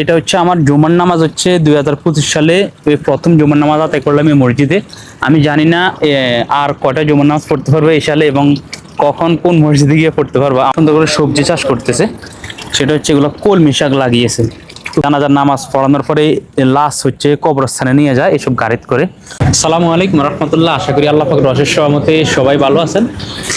এটা হচ্ছে আমার জুমার নামাজ হচ্ছে দুই হাজার পঁচিশ সালে, ওই প্রথম জুমার নামাজ আদায় করলাম এই মসজিদে। আমি জানি না আর কটা জুমার নামাজ পড়তে পারব এই সালে এবং কখন কোন মসজিদে গিয়ে পড়তে পারব। আনন্দ করে সবজি চাষ করতেছে। সেটা হচ্ছে এগুলো কলমি শাক লাগিয়েছে। জানাজার নামাজ পড়ানোর পরে লাশ হচ্ছে কবরস্থানে নিয়ে যায়, এসব গাড়িত করে। সালামু আলাইকুম রহমতুল্লাহ, আশা করি আল্লাহ পাকের অশেষ সহমতে সবাই ভালো আছেন।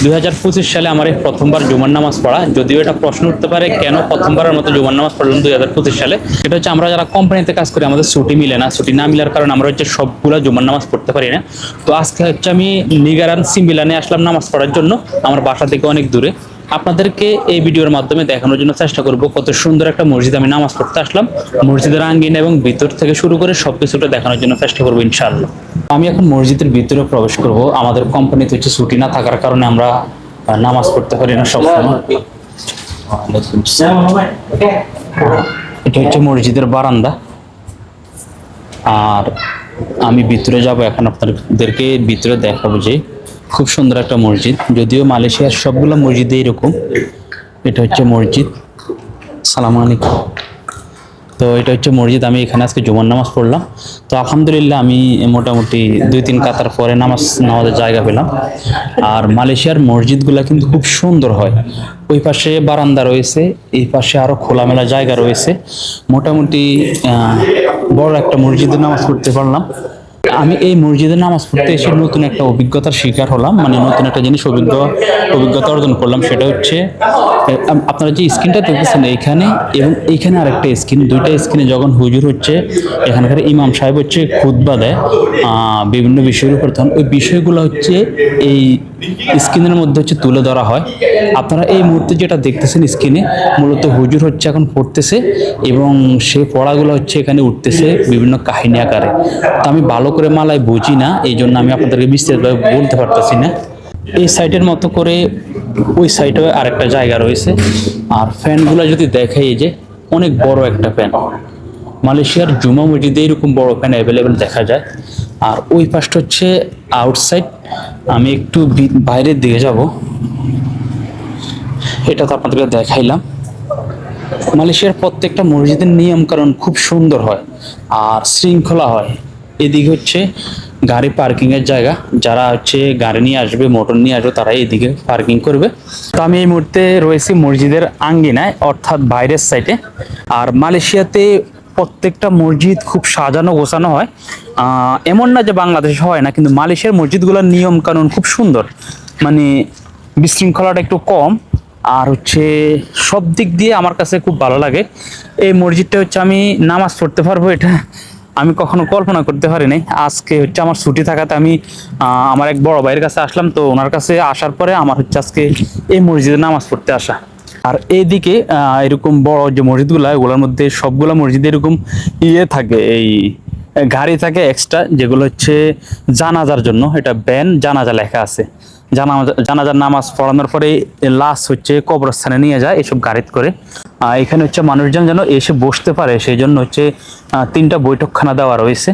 দুই হাজার পঁচিশ সালে আমার প্রথমবার জুমার নামাজ পড়া, যদিও এটা প্রশ্ন উঠতে পারে কেন প্রথমবারের মতো জুমার নামাজ পড়লাম দুই হাজার পঁচিশ সালে। এটা হচ্ছে আমরা যারা কোম্পানিতে কাজ করি, আমাদের ছুটি মিলে না, ছুটি না মিলার কারণে আমরা হচ্ছে সবগুলা জুমার নামাজ পড়তে পারি না। তো আজকে হচ্ছে আমি নিগারান সিমিলানে আসলাম নামাজ পড়ার জন্য, আমার বাসা থেকে অনেক দূরে। আপনাদেরকে এই ভিডিওর মাধ্যমে দেখানোর জন্য চেষ্টা করব কত সুন্দর একটা মসজিদ আমি নামাজ পড়তে আসলাম। মসজিদের আঙ্গিন এবং ভিতর থেকে শুরু করে সবকিছুটা দেখানোর জন্য চেষ্টা করব ইনশাআল্লাহ। আমি এখন মসজিদের ভিতরে প্রবেশ করব। আমাদের কোম্পানিতে হচ্ছে ছুটি না থাকার কারণে আমরা নামাজ পড়তে পারি না সবসময়। এটা হচ্ছে মসজিদের বারান্দা। আর আমি ভিতরে যাব, এখন আপনাদেরকে ভিতরে দেখাবো যে খুব সুন্দর একটা মসজিদ। যদিও মালয়েশিয়ার সবগুলো মসজিদে এরকম। এটা হচ্ছে মসজিদ। সালাম আলাইকুম। তো এটা হচ্ছে মসজিদ। আমি এখানে আজকে জুমার নামাজ পড়লাম। তো আলহামদুলিল্লাহ আমি মোটামুটি দুই তিন কাতার পরে নামাজ নামাজের জায়গা পেলাম। আর মালয়েশিয়ার মসজিদগুলো কিন্তু খুব সুন্দর হয়। ওই পাশে বারান্দা রয়েছে, এই পাশে আরও খোলামেলা জায়গা রয়েছে। মোটামুটি বড় একটা মসজিদে নামাজ পড়তে পারলাম। আমি এই মসজিদে নামাজ পড়তে এসে নতুন একটা অভিজ্ঞতার শিকার হলাম মানে নতুন একটা জিনিস অভিজ্ঞ অভিজ্ঞতা অর্জন করলাম সেটা হচ্ছে আপনারা যে স্ক্রিনটা দেখতেছেন এইখানে এবং এইখানে আরেকটা স্ক্রিন দুইটা স্ক্রিনে যখন হুজুর হচ্ছে এখানকার ইমাম সাহেব হচ্ছে খুদ্া দেয় বিভিন্ন বিষয়ের উপর। তখন ওই বিষয়গুলো হচ্ছে এই স্ক্রিনের মধ্যে হচ্ছে তুলে ধরা হয়। আপনারা এই মুহূর্তে যেটা দেখতেছেন স্ক্রিনে, মূলত হুজুর হচ্ছে এখন পড়তেছে এবং সেই পড়াগুলো হচ্ছে এখানে উঠতেছে বিভিন্ন কাহিনী আকারে। তো আমি ভালো করে মালায় বুঝি না, এই জন্য আমি আপনাদেরকে বিস্তারিতভাবে বলতে পারতেছি না। এই সাইটের মতো করে ওই সাইডে আরেকটা জায়গা রয়েছে। আর ফ্যানগুলো যদি দেখাই যে অনেক বড় একটা ফ্যান। মালয়েশিয়ার জুমা মসজিদে এরকম বড় ফ্যান অ্যাভেলেবেল দেখা যায়। আর ওই পাশটা হচ্ছে আউটসাইড আমি একটু বাইরের দিকে যাব। এটা তো আপনাদেরকে দেখাইলাম। মালয়েশিয়ার প্রত্যেকটা মসজিদের নিয়ম কারণ খুব সুন্দর হয় আর শৃঙ্খলা হয়। এদিকে হচ্ছে গাড়ি পার্কিং এর জায়গা। যারা হচ্ছে গাড়ি নিয়ে আসবে মোটর নিয়ে আসবে তারা এদিকে পার্কিং করবে। তো আমি এই মুহূর্তে রয়েছি মসজিদের আঙ্গিনায়, অর্থাৎ বাইরের সাইডে আর মালয়েশিয়াতে প্রত্যেকটা মসজিদ খুব সাজানো, গোছানো হয়। এমন না যে বাংলাদেশে হয় না, কিন্তু মালয়েশিয়ার মসজিদগুলোর নিয়ম কানুন খুব সুন্দর। মানে বিশৃঙ্খলাটা একটু কম। আর হচ্ছে সব দিক দিয়ে আমার কাছে খুব ভালো লাগে। এই মসজিদটা হচ্ছে আমি নামাজ পড়তে পারব, এটা আমি কখনো কল্পনা করতে পারিনি। আজকে হচ্ছে আমার ছুটি থাকাতে আমি আমার এক বড় ভাইয়ের কাছে আসলাম, তো ওনার কাছে আসার পরে আমার হচ্ছে আজকে এই মসজিদে নামাজ পড়তে আসা। আর এইদিকে আহ, এরকম বড় যে মসজিদগুলো ওগুলোর মধ্যে সবগুলো মসজিদে এরকম ইয়ে থাকে এই গাড়ি থাকে এক্সট্রা যেগুলো হচ্ছে জানাজার জন্য এটা ব্যান জানাজা লেখা আছে। জানাজা জানাজার নামাজ পড়ানোর পরে লাশ হচ্ছে কবরস্থানে নিয়ে যায় এসব গাড়িতে করে। এখানে হচ্ছে মানুষজন যেন এসে বসতে পারে সেই জন্য হচ্ছে তিনটা বৈঠকখানা দেওয়া রয়েছে।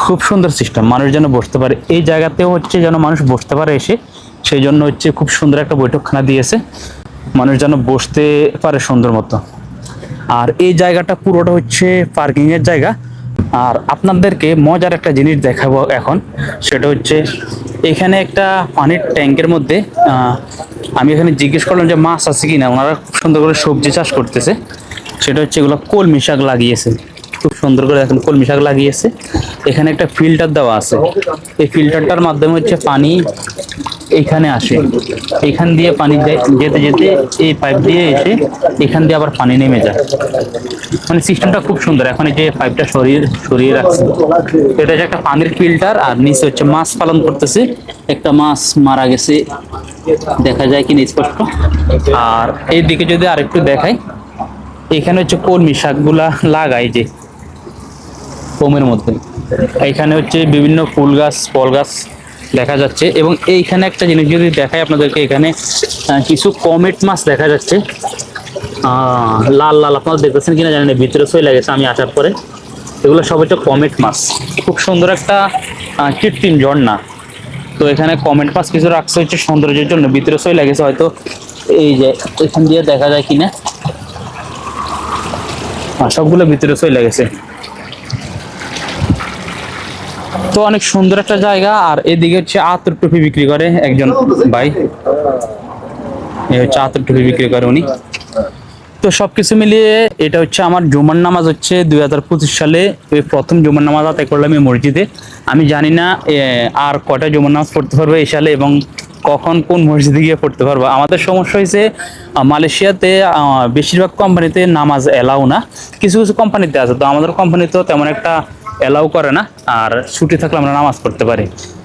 খুব সুন্দর সিস্টেম মানুষ যেন বসতে পারে। এই জায়গাতেও হচ্ছে যেন মানুষ বসতে পারে এসে সেই জন্য হচ্ছে খুব সুন্দর একটা বৈঠকখানা দিয়েছে। মানুষ যেন বসতে পারে সুন্দর মতো। আর এই জায়গাটা পুরোটা হচ্ছে পার্কিং এর জায়গা। আর আপনাদেরকে মজার একটা জিনিস দেখাবো এখন, সেটা হচ্ছে এখানে একটা পানির ট্যাঙ্কের মধ্যে আমি এখানে জিজ্ঞেস করলাম যে মাছ আছে কিনা, ওনারা খুব সুন্দর করে সবজি চাষ করতেছে। সেটা হচ্ছে এগুলো কলমি শাক লাগিয়েছে। খুব সুন্দর করে এখন কলমি শাক লাগিয়েছে। এখানে একটা ফিল্টার দেওয়া আছে। এই ফিল্টারটার মাধ্যমে হচ্ছে পানি এইখানে আসে। এখান দিয়ে পানি যেতে যেতে এই পাইপ দিয়ে এসে এখান দিয়ে আবার পানি নেমে যায়। মানে সিস্টেমটা খুব সুন্দর। এখন এই যে পাইপটা সরিয়ে সরিয়ে রাখছে। এটা হচ্ছে একটা পানির ফিল্টার আর নিচে হচ্ছে মাছ পালন করতেছে। একটা মাছ মারা গেছে। দেখা যায় কিনা স্পষ্ট। আর এইদিকে যদি আরেকটু দেখাই, এখানে হচ্ছে কলমি শাকগুলা লাগাই যে ফোমের মধ্যে। এখানে হচ্ছে বিভিন্ন ফুল গাছ, ফল গাছ দেখা যাচ্ছে। এবং এইখানে একটা জিনিস যদি দেখায় আপনাদেরকে, এখানে কিছু কমেট মাছ দেখা যাচ্ছে। লাল লাল, আপনারা দেখতেছেন কিনা জানেন ভিতরে সই লাগেছে আমি আসার পরে। এগুলো সব হচ্ছে কমেট মাছ। খুব সুন্দর একটা কৃত্রিম ঝর্ণা। তো এখানে কমেন্ট মাছ কিছু রাখছে হচ্ছে সৌন্দর্যের জন্য। ভিতরে সই লাগেছে হয়তো। এই যে, এখান দিয়ে দেখা যায় কিনা? সবগুলো ভিতরে চলে গেছে তো অনেক সুন্দর একটা জায়গা, আর এদিকে হচ্ছে আতর টুপি বিক্রি করে একজন ভাই। হচ্ছে আতর টুপি বিক্রি করে উনি। তো সবকিছু মিলিয়ে এটা হচ্ছে আমার জুমার নামাজ হচ্ছে দুই হাজার পঁচিশ সালে। এই প্রথম জুমার নামাজ আদায় করলাম এই মসজিদে। আমি জানি না আর কটা জুমার নামাজ পড়তে পারব এই সালে এবং কখন কোন মসজিদে গিয়ে পড়তে পারব। আমাদের সমস্যা হয়েছে মালয়েশিয়াতে বেশিরভাগ কোম্পানিতে নামাজ এলাও না। কিছু কিছু কোম্পানিতে আছে, তো আমাদের কোম্পানিতেও তেমন একটা এলাও করে না, আর ছুটি থাকলে আমরা নামাজ পড়তে পারি।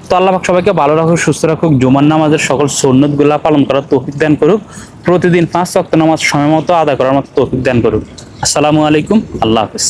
তো আল্লাহ পাক সবাইকে ভালো রাখুক, সুস্থ রাখুক, জুমার নামাজের সকল সন্ন্যতগুলা পালন করার তৌফিক দান করুক, প্রতিদিন পাঁচ ওয়াক্ত নামাজ সময় মতো আদায় করার মতো তৌফিক দান করুক। আসসালামু আলাইকুম, আল্লাহ হাফিজ।